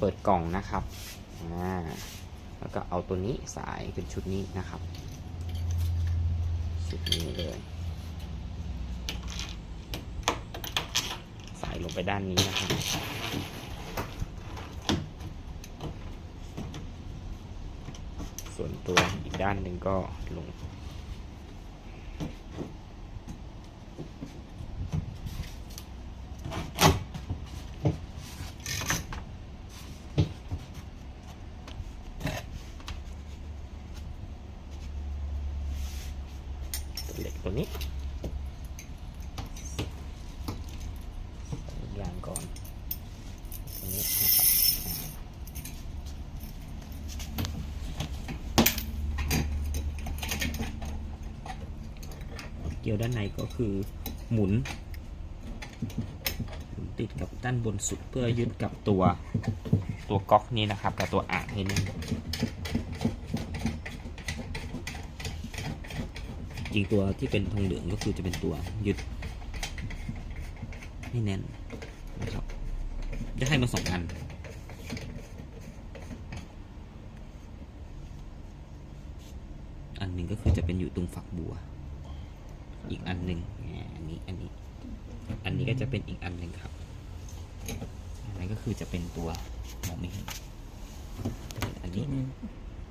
เปิดกล่องนะครับอ่าแล้วก็เอาตัวนี้สายเป็นชุดนี้นะครับ ชุดนี้เลย สายลงไปด้านนี้นะครับส่วนตัวอีกด้านหนึ่งก็ลง ตัวเหล็กตัวนี้ใส่ยาง ก่อนตัวนี้นะครับเกี่ยวด้านในก็คือหมุนหมุนติดกับด้านบนสุดเพื่อยึดกับตัวตัวก๊อกนี้นะครับ กับตัวอ่างให้แน่นจริงตัวที่เป็นทองเหลืองก็คือจะเป็นตัวยึดให้แน่น จะให้มาสองอันอันหนึ่งก็คือจะเป็นอยู่ตรงฝักบัว อีกอันหนึ่งแหมอันนี้ อันนี้ อันนี้ก็จะเป็นอีกอันหนึ่งครับ อันนั้นก็คือจะเป็นตัวมองไม่เห็น อันนี้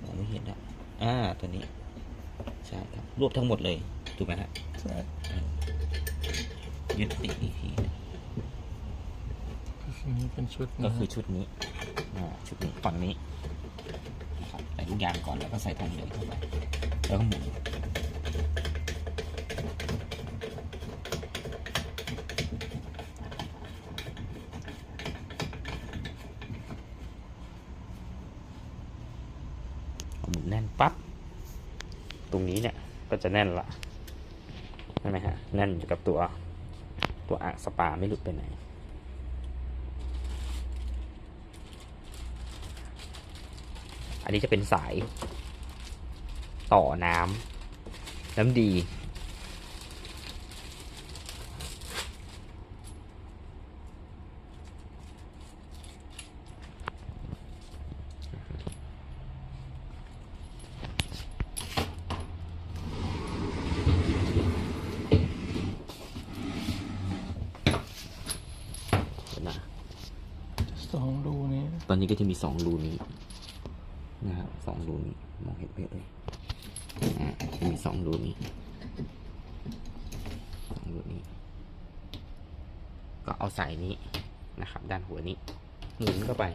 มองไม่เห็นอะอ่า ตัวนี้ ใช่ครับ รวบทั้งหมดเลย ถูกไหมฮะใช่ยึดติดอีกทีก็คือ นี้เป็นชุดก็คือชุดนี้อ่าชุดนี้ฝั่งนี้นะครับใส่ลูกยางก่อนแล้วก็ใส่ทองเหลืองเข้าไปแล้วก็หมุนหมุนแน่นปั๊บตรงนี้เนี่ยก็จะแน่นละใช่ไหมฮะแน่นอยู่กับตัวตัวอ่างสปาไม่หลุดไปไหน อันนี้จะเป็นสาย ต่อน้ำน้ำดีนะสองรูนี้ ตอนนี้ก็จะมีสองรูนี้ นะครับสองรูนี้มองเห็นไหมเอ่ยอ่าจะมีสองรูนี้สองรูนี้ ก็เอาสายนี้นะครับ ด้านหัวนี้หมุนเข้าไป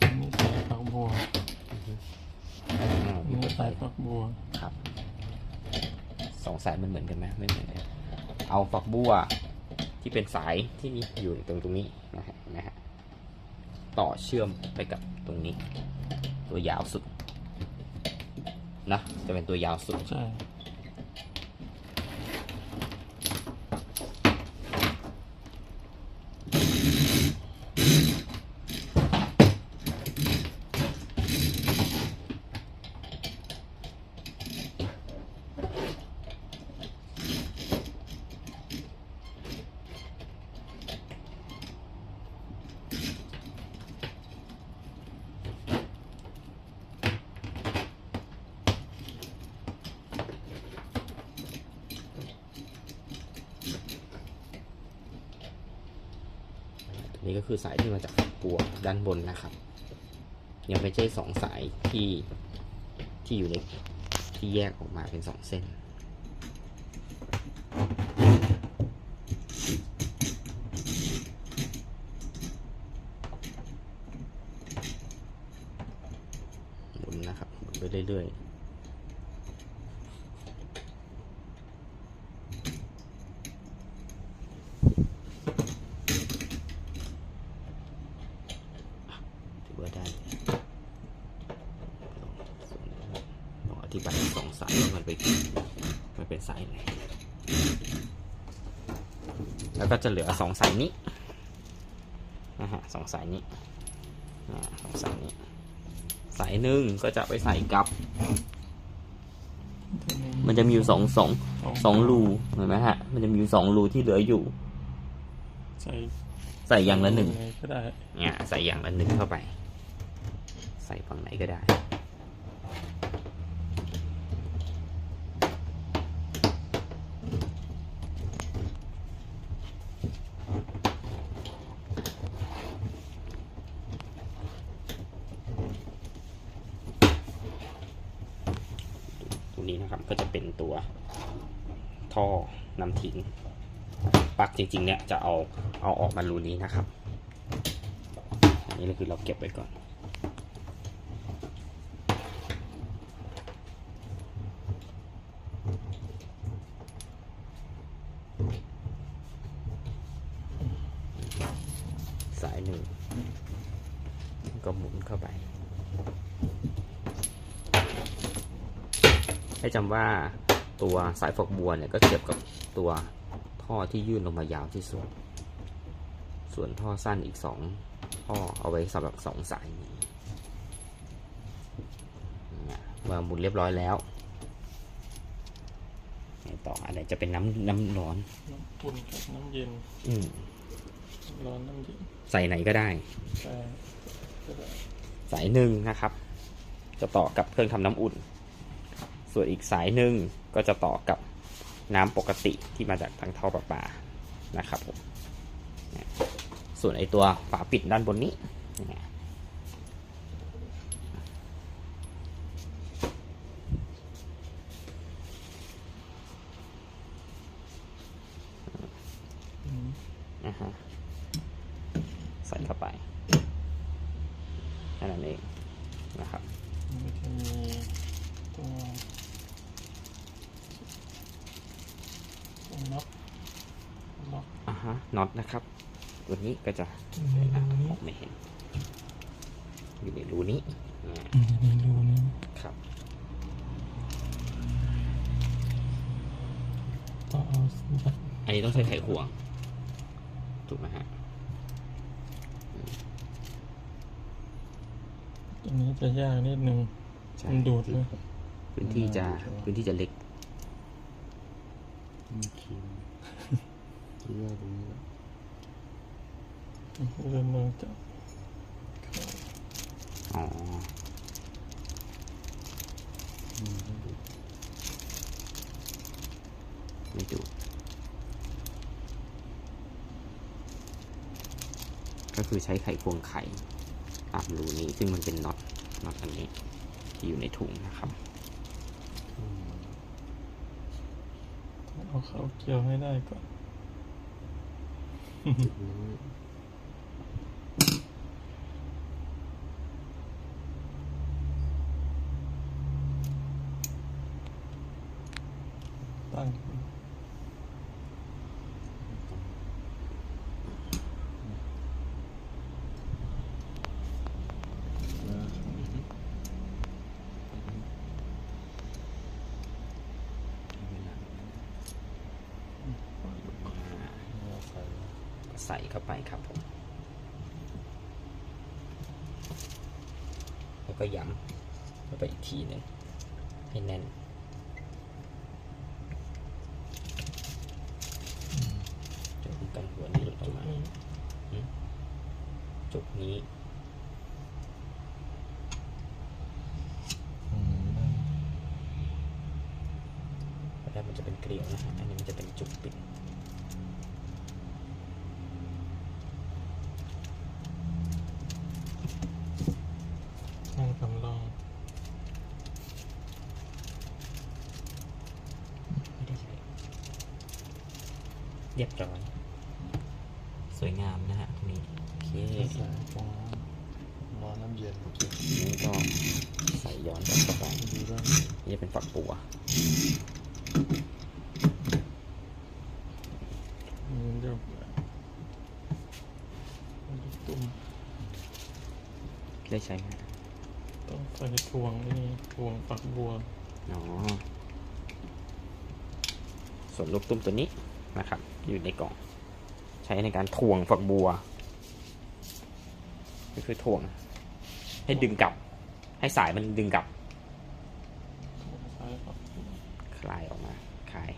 อันนี้สายฝักบัวอ่าอันนี้สายฝักบัวครับสองสายมันเหมือนกันไหมไม่เหมือนกันเอาฝักบัวที่เป็นสายที่มีอยู่ตรงตรงนี้นะฮะนะฮะ ต่อเชื่อมไปกับตรงนี้ ตัวยาวสุดนะจะเป็นตัวยาวสุดใช่ นี่ก็คือสายที่มาจากฝักบัวด้านบนนะครับ ยังไม่ใช่สองสายที่ที่อยู่ในที่แยกออกมาเป็นสองเส้น หมุนนะครับหมุนไปเรื่อยๆถือว่าได้ลองอธิบายสองสายว่ามันเป็นมันเป็นสายไหน แล้ว ก็จะเหลือสองสายนี้นะฮะสองสายนี้อ่าสองสายนี้ สายหนึ่งก็จะไปใส่กับ มันจะมีอยู่สองสองสองรูเห็นไหมฮะ มันจะมีอยู่สองรูที่เหลืออยู่ใส่สใส่อย่างละหนึ่งยัไก็ได้เนี่ยใส่อย่างละหนึ่งเข้าไป ใส่ฝั่งไหนก็ได้ ตัวนี้นะครับก็จะเป็นตัวท่อ นำทิ้งปลั๊กจริงๆเนี่ยจะเอาเอาออกมารูนี้นะครับ อันนี้ก็คือเราเก็บไว้ก่อน สายหนึ่งก็หมุนเข้าไป ให้จำว่าตัวสายฝักบัวเนี่ยก็เทียบกับ ตัวท่อที่ยื่นลงมายาวที่สุด ส่วนท่อสั้นอีกสองท่อเอาไว้สำหรับสองสายนี้เนี่ยเมื่อหมุนเรียบร้อยแล้วไงต่ออันไหนจะเป็นน้ำน้ำร้อนน้ำอุ่นกับน้ำเย็นอืมร้อนน้ำเย็นใส่ไหนก็ได้ใช่ก็ได้ สายหนึ่งนะครับ จะต่อกับเครื่องทำน้ำอุ่น ส่วนอีกสายหนึ่งก็จะต่อกับ น้ำปกติที่มาจากทางท่อประปานะครับผมเนี่ยส่วนไอตัวฝาปิดด้านบนนี้เนี่ยอืมนะฮะใส่เข้าไปแค่นั้นเองนะครับ มันจะมีตัวตัวน็อตล็อก อ่าฮะ น็อตนะครับ ตัวนี้ก็จะอยู่ในรูนี้มองไม่เห็น อยู่ในรูนี้เนี่ยอยู่ในรูนี้ครับก็เอาบัตรอันนี้ต้องใช้ไขควง ถูกไหมฮะตัวนี้จะยากนิดนึงใช่มันดูดเลยพื้นที่จะพื้นที่จะเล็กมีคิวคิ วว่าตรงนี้แหละเริ่มมือจับอ๋ออืมไม่ดูไม่ดูก็คือใช้ไขควงไขตามรูนี้ซึ่งมันเป็นน็อตน็อตอันนี้ที่อยู่ในถุงนะครับอืมเอาเข้าเกี่ยวให้ได้ก่อน จุดนี้ ตั้ง แล้ว เราใส่ ใส่เข้าไปครับผม แล้วก็ย้ำเข้าไปอีกทีหนึ่งให้แน่นจะป้องกันหัวนี้หลุดออกมาจุกนี้อืมนั่นตอนแรกมันจะเป็นเกลียวนะฮะอันนี้มันจะเป็นจุกปิด ตั้งสำรอง ไม่ได้ใช้ เรียบร้อยสวยงามนะฮะตรงนี้โอเคก็ใส่ฟองน้ำร้อนน้ำเย็นโอเคนี้ก็ใส่ย้อนกลับเข้าไปดูได้นี่จะเป็นฝักบัวมันจะมันจะตุ่มได้ใช้ไหมต้องใส่ทวงนี่ทวงฝักบัวอ๋อส่วนลูกตุ้มตัวนี้ นะครับ อยู่ในกล่อง ใช้ในการถ่วงฝักบัว ก็คือถ่วง ให้ดึงกลับ ให้สายมันดึงกลับคลายออกมาคลาย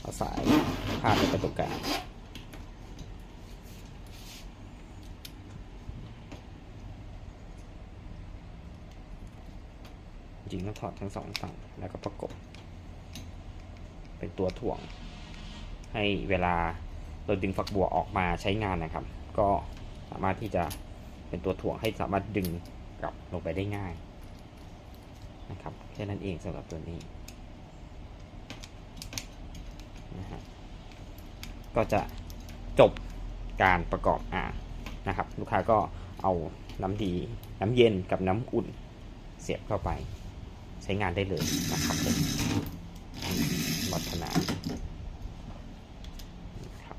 เอาสายพาดไปตรงกลาง จริงต้องถอดทั้งสองฝั่งแล้วก็ประกบ เป็นตัวถ่วง ให้เวลาเราดึงฝักบัวออกมาใช้งานนะครับ ก็สามารถที่จะเป็นตัวถ่วงให้สามารถดึงกลับลงไปได้ง่ายนะครับแค่นั้นเองสำหรับตัวนี้นะฮะก็จะจบการประกอบอ่างนะครับ ลูกค้าก็เอาน้ำดีน้ำเย็นกับน้ำอุ่นเสียบเข้าไป ใช้งานได้เลยนะครับผมวัฒนาครับ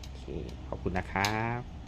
โอเคขอบคุณนะครับ